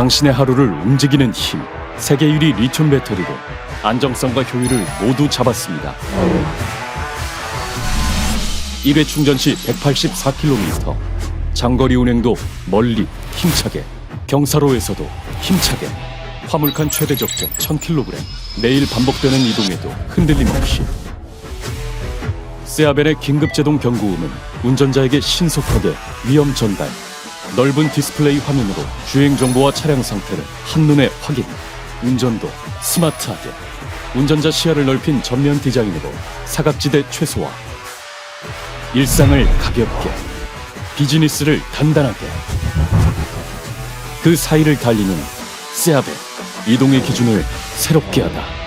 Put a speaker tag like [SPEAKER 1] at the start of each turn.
[SPEAKER 1] 당신의 하루를 움직이는 힘. 세계 1위 리튬 배터리로 안정성과 효율을 모두 잡았습니다. 1회 충전 시 184km. 장거리 운행도 멀리 힘차게. 경사로에서도 힘차게. 화물칸 최대 적재 1000kg. 매일 반복되는 이동에도 흔들림 없이. 세아벨의 긴급 제동 경고음은 운전자에게 신속하게 위험 전달. 넓은 디스플레이 화면으로 주행 정보와 차량 상태를 한눈에 확인. 운전도 스마트하게. 운전자 시야를 넓힌 전면 디자인으로 사각지대 최소화. 일상을 가볍게. 비즈니스를 단단하게. 그 사이를 달리는 세아벨. 이동의 기준을 새롭게 하다.